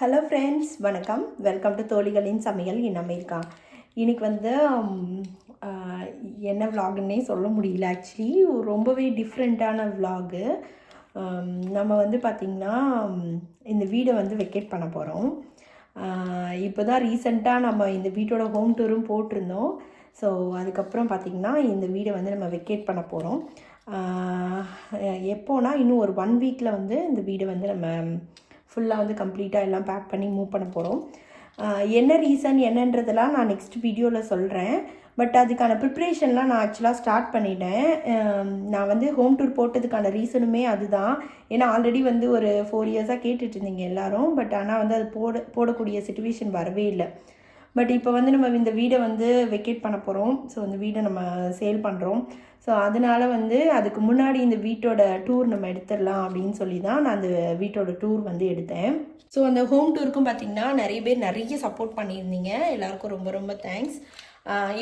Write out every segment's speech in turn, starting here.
Hello friends வணக்கம். Welcome to தோழிகளின் சமையல் இன் இன்றைக்கி வந்து என்ன vlogன்னே சொல்ல முடியல ஆக்சுவலி ரொம்பவே டிஃப்ரெண்ட்டான vlog. நம்ம வந்து பார்த்திங்கன்னா இந்த வீடை வந்து வெக்கேட் பண்ண போகிறோம் இப்போ தான் ரீசெண்டாக நம்ம இந்த வீட்டோட ஹோம் டூரும் போட்டிருந்தோம். ஸோ அதுக்கப்புறம் பார்த்திங்கன்னா இந்த வீடை வந்து நம்ம வெக்கேட் பண்ண போகிறோம் எப்போனா இன்னும் ஒரு ஒன் வீக்கில் வந்து இந்த வீடை வந்து நம்ம ஃபுல்லாக வந்து கம்ப்ளீட்டாக எல்லாம் பேக் பண்ணி மூவ் பண்ண போகிறோம் என்ன ரீசன் என்னன்றதெல்லாம் நான் நெக்ஸ்ட் வீடியோவில் சொல்கிறேன் பட் அதுக்கான ப்ரிப்ரேஷன்லாம் நான் ஆக்சுவலாக ஸ்டார்ட் பண்ணிட்டேன். நான் வந்து ஹோம் டூர் போட்டதுக்கான ரீசனுமே அதுதான். ஏன்னா ஆல்ரெடி வந்து ஒரு ஃபோர் இயர்ஸாக கேட்டுட்ருந்தீங்க எல்லாரும். பட் ஆனால் வந்து அது போட போடக்கூடிய சுச்சுவேஷன் வரவே இல்லை. பட் இப்போ வந்து நம்ம இந்த வீடை வந்து வெக்கேட் பண்ண போகிறோம் ஸோ இந்த வீடை நம்ம சேல் பண்ணுறோம் ஸோ அதனால வந்து அதுக்கு முன்னாடி இந்த வீட்டோட டூர் நம்ம எடுத்துடலாம் அப்படின்னு சொல்லி தான் நான் அந்த வீட்டோட டூர் வந்து எடுத்தேன். ஸோ அந்த ஹோம் டூருக்கும் பார்த்தீங்கன்னா நிறைய பேர் நிறைய சப்போர்ட் பண்ணியிருந்தீங்க. எல்லாருக்கும் ரொம்ப ரொம்ப தேங்க்ஸ்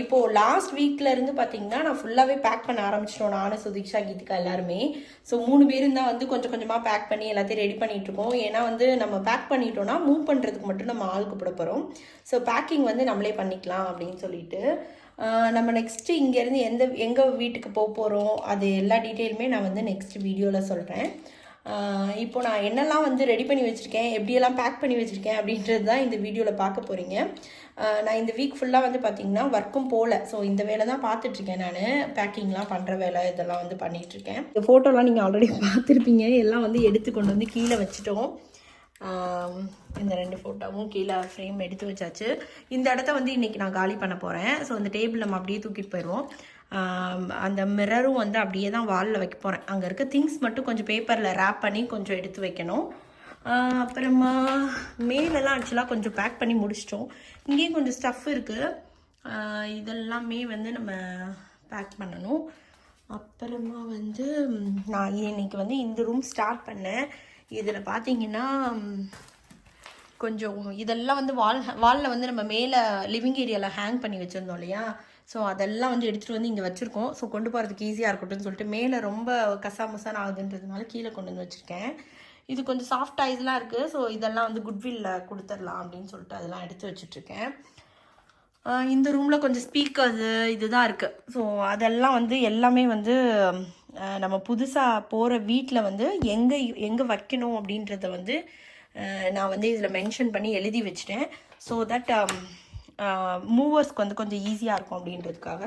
இப்போது லாஸ்ட் வீக்லேருந்து பார்த்தீங்கன்னா நான் ஃபுல்லாகவே பேக் பண்ண ஆரம்பிச்சிட்டோம். நானும் சுதீக்ஷா கீதிகா எல்லாருமே. ஸோ மூணு பேரும் தான் வந்து கொஞ்சம் கொஞ்சமாக பேக் பண்ணி எல்லாத்தையும் ரெடி பண்ணிட்டு இருக்கோம். ஏன்னா வந்து நம்ம பேக் பண்ணிட்டோம்னா மூவ் பண்ணுறதுக்கு மட்டும் நம்ம ஆள் கூப்பிட போகிறோம் ஸோ பேக்கிங் வந்து நம்மளே பண்ணிக்கலாம் அப்படின்னு சொல்லிட்டு நம்ம நெக்ஸ்ட்டு இங்கேருந்து எந்த எங்கள் வீட்டுக்கு போக போகிறோம் அது எல்லா டீட்டெயிலுமே நான் வந்து நெக்ஸ்ட் வீடியோவில் சொல்கிறேன் இப்போ நான் என்னெல்லாம் வந்து ரெடி பண்ணி வச்சுருக்கேன் எப்படியெல்லாம் பேக் பண்ணி வச்சுருக்கேன் அப்படின்றது தான் இந்த வீடியோவில் பார்க்க போகிறீங்க நான் இந்த வீக் ஃபுல்லாக வந்து பார்த்தீங்கன்னா ஒர்க்கும் போகல ஸோ இந்த வேலை தான் பார்த்துட்ருக்கேன் நான். பேக்கிங்லாம் பண்ணுற வேலை இதெல்லாம் வந்து பண்ணிகிட்ருக்கேன் இந்த ஃபோட்டோலாம் நீங்கள் ஆல்ரெடி பார்த்துருப்பீங்க. எல்லாம் வந்து எடுத்து கொண்டு வந்து கீழே வச்சுட்டோம். இந்த ரெண்டு ஃபோட்டோவும் கீழே ஃப்ரேம் எடுத்து வச்சாச்சு. இந்த இடத்த வந்து இன்றைக்கி நான் காலி பண்ண போகிறேன் ஸோ அந்த டேபிள் நம்ம அப்படியே தூக்கிட்டு போயிடுவோம் அந்த மிரரும் வந்து அப்படியே தான் வாலில் வைக்க போகிறேன் அங்கே இருக்க திங்ஸ் மட்டும் கொஞ்சம் பேப்பரில் ரேப் பண்ணி கொஞ்சம் எடுத்து வைக்கணும். அப்புறமா மேலெல்லாம் ஆக்சுவலாக கொஞ்சம் பேக் பண்ணி முடிச்சிட்டோம். இங்கேயும் கொஞ்சம் ஸ்டஃப் இருக்குது இதெல்லாமே வந்து நம்ம பேக் பண்ணணும். அப்புறமா வந்து நான் இன்னைக்கு வந்து இந்த ரூம் ஸ்டார்ட் பண்ணேன். இதில் பார்த்தீங்கன்னா கொஞ்சம் இதெல்லாம் வந்து வால் வாலில் வந்து நம்ம மேலே லிவிங் ஏரியாவில் ஹேங் பண்ணி வச்சுருந்தோம் இல்லையா? ஸோ அதெல்லாம் வந்து எடுத்துகிட்டு வந்து இங்கே வச்சுருக்கோம். ஸோ கொண்டு போகிறதுக்கு ஈஸியாக இருக்கட்டும்னு சொல்லிட்டு மேலே ரொம்ப கசாமுசான் ஆகுதுன்றதுனால கீழே கொண்டு வந்து வச்சுருக்கேன். இது கொஞ்சம் சாஃப்ட் ஐஸ்லாம் இருக்குது ஸோ இதெல்லாம் வந்து குட்வில்ல கொடுத்துடலாம் அப்படின்னு சொல்லிட்டு அதெல்லாம் எடுத்து வச்சுட்ருக்கேன். இந்த ரூமில் கொஞ்சம் ஸ்பீக்கர்ஸு இதுதான் இருக்குது ஸோ அதெல்லாம் வந்து எல்லாமே வந்து நம்ம புதுசாக போகிற வீட்டில் வந்து எங்கே எங்கே வைக்கணும் அப்படின்றத வந்து நான் வந்து இதில் மென்ஷன் பண்ணி எழுதி வச்சிட்டேன். ஸோ தட் மூவர்ஸ்க்கு வந்து கொஞ்சம் ஈஸியாக இருக்கும் அப்படின்றதுக்காக.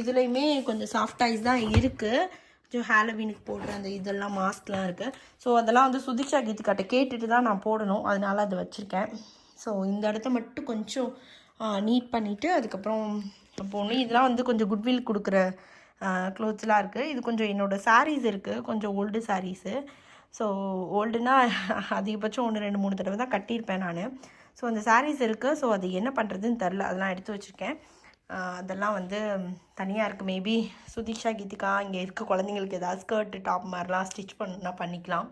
இதுலேயுமே கொஞ்சம் சாஃப்ட் ஐஸ் தான் இருக்குது கொஞ்சம் ஹாலோவீனுக்கு போடுற அந்த இதெல்லாம் மாஸ்க்லாம் இருக்குது ஸோ அதெல்லாம் வந்து சுதிக்ஷா கீத்துக்காட்ட கேட்டுட்டு தான் நான் போடணும். அதனால அதை வச்சுருக்கேன். ஸோ இந்த இடத்த மட்டும் கொஞ்சம் நீட் பண்ணிவிட்டு அதுக்கப்புறம் போடணும் இதெல்லாம் வந்து கொஞ்சம் குட்வில் கொடுக்குற க்ளோத்ஸ்லாம் இருக்குது இது கொஞ்சம் என்னோடய சாரீஸ் இருக்குது கொஞ்சம் ஓல்டு சாரீஸு ஸோ ஓல்டுனா அதிகபட்சம் ஒன்று ரெண்டு மூணு தடவை தான் கட்டியிருப்பேன் நான். ஸோ அந்த சாரீஸ் இருக்குது ஸோ அது என்ன பண்ணுறதுன்னு தெரில அதெல்லாம் எடுத்து வச்சுருக்கேன். அதெல்லாம் வந்து தனியாக இருக்குது மேபி சுதீஷா கீதிகா இங்கே இருக்க குழந்தைங்களுக்கு ஏதாவது ஸ்கர்ட்டு டாப் மாதிரிலாம் ஸ்டிச் பண்ணா பண்ணிக்கலாம்.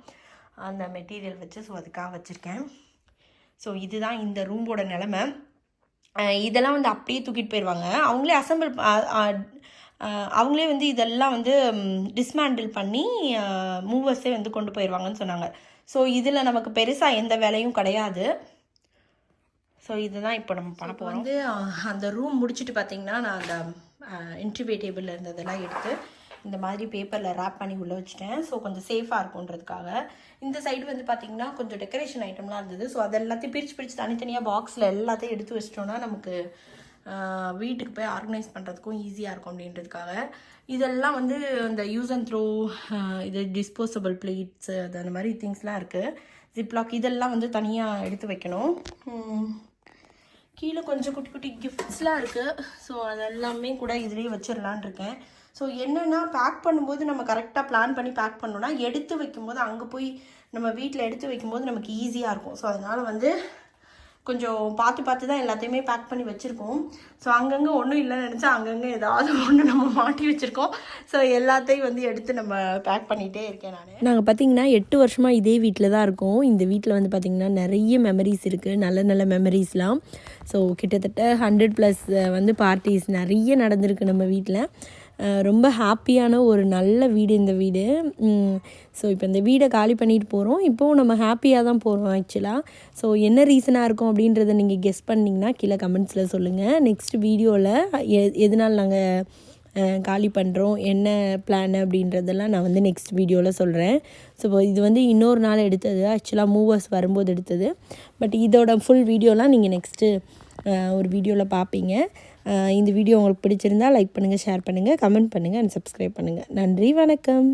அந்த மெட்டீரியல் வச்சு ஸோ அதுக்காக வச்சுருக்கேன். ஸோ இதுதான் இந்த ரூமோட நிலமை. இதெல்லாம் வந்து அப்படியே தூக்கிட்டு போயிடுவாங்க அவங்களே அசம்பிள் அவங்களே வந்து இதெல்லாம் வந்து டிஸ்மேண்டில் பண்ணி மூவர்ஸே வந்து கொண்டு போயிடுவாங்கன்னு சொன்னாங்க. ஸோ இதில் நமக்கு பெருசாக எந்த வேலையும் கிடையாது. ஸோ இதுதான் இப்போ நம்ம பண்ண போகிறோம் வந்து அந்த ரூம் முடிச்சுட்டு பார்த்தீங்கன்னா நான் அந்த இன்டர்வியூ டேபிளில் இருந்ததெல்லாம் எடுத்து இந்த மாதிரி பேப்பரில் ரேப் பண்ணி உள்ளே வச்சுட்டேன். ஸோ கொஞ்சம் சேஃபாக இருக்குன்றதுக்காக இந்த சைடு வந்து பார்த்தீங்கன்னா கொஞ்சம் டெக்கரேஷன் ஐட்டம்லாம் இருந்தது. ஸோ அது எல்லாத்தையும் பிரித்து பிரித்து தனித்தனியாக பாக்ஸில் எல்லாத்தையும் எடுத்து வச்சிட்டோன்னா நமக்கு வீட்டுக்கு போய் ஆர்கனைஸ் பண்ணுறதுக்கும் ஈஸியாக இருக்கும் அப்படின்றதுக்காக. இதெல்லாம் வந்து இந்த யூஸ் அண்ட் த்ரோ இது டிஸ்போசபிள் பிளேட்ஸு அது அந்த மாதிரி திங்ஸ்லாம் இருக்குது ஜிப்லாக் இதெல்லாம் வந்து தனியாக எடுத்து வைக்கணும். கீழே கொஞ்சம் குட்டி குட்டி கிஃப்ட்ஸ்லாம் இருக்குது ஸோ அதெல்லாமே கூட இதுலேயே வச்சிடலான் இருக்கேன். ஸோ என்னென்னா பேக் பண்ணும்போது நம்ம கரெக்டாக பிளான் பண்ணி பேக் பண்ணோன்னா எடுத்து வைக்கும்போது அங்கே போய் நம்ம வீட்டில் எடுத்து வைக்கும்போது நமக்கு ஈஸியாக இருக்கும். ஸோ அதனால் வந்து கொஞ்சம் பார்த்து பார்த்து தான் எல்லாத்தையுமே பேக் பண்ணி வச்சுருக்கோம். ஸோ அங்கங்கே ஒன்றும் இல்லைன்னு நினச்சா அங்கங்கே ஏதாவது ஒன்று நம்ம மாட்டி வச்சுருக்கோம். ஸோ எல்லாத்தையும் வந்து எடுத்து நம்ம பேக் பண்ணிகிட்டே இருக்கேன் நான். நாங்கள் பார்த்தீங்கன்னா எட்டு வருஷமாக இதே வீட்டில் தான் இருக்கோம். இந்த வீட்டில் வந்து பார்த்திங்கன்னா நிறைய மெமரிஸ் இருக்குது நல்ல நல்ல மெமரிஸ்லாம் ஸோ கிட்டத்தட்ட ஹண்ட்ரட் ப்ளஸ் வந்து பார்ட்டிஸ் நிறைய நடந்திருக்கு நம்ம வீட்டில் ரொம்ப ஹாப்பியான ஒரு நல்ல வீடு இந்த வீடு. ஸோ இப்போ இந்த வீடை காலி பண்ணிட்டு போகிறோம் இப்போவும் நம்ம ஹாப்பியாக தான் போகிறோம் ஆக்சுவலாக ஸோ என்ன ரீசனாக இருக்கும் அப்படின்றத நீங்கள் கெஸ் பண்ணிங்கன்னா கீழே கமெண்ட்ஸில் சொல்லுங்கள் நெக்ஸ்ட் வீடியோவில் எ எதனால் நாங்கள் காலி பண்ணுறோம் என்ன பிளான் அப்படின்றதெல்லாம் நான் வந்து நெக்ஸ்ட் வீடியோவில் சொல்கிறேன் ஸோ இது வந்து இன்னொரு நாள் எடுத்தது. ஆக்சுவலாக மூவர்ஸ் வரும்போது எடுத்தது. பட் இதோட ஃபுல் வீடியோலாம் நீங்கள் நெக்ஸ்ட்டு ஒரு வீடியோவில் பார்ப்பீங்க இந்த வீடியோ உங்களுக்கு பிடிச்சிருந்தா லைக் பண்ணுங்கள் ஷேர் பண்ணுங்கள் கமெண்ட் பண்ணுங்கள் அண்ட் சப்ஸ்கிரைப் பண்ணுங்கள் நன்றி வணக்கம்.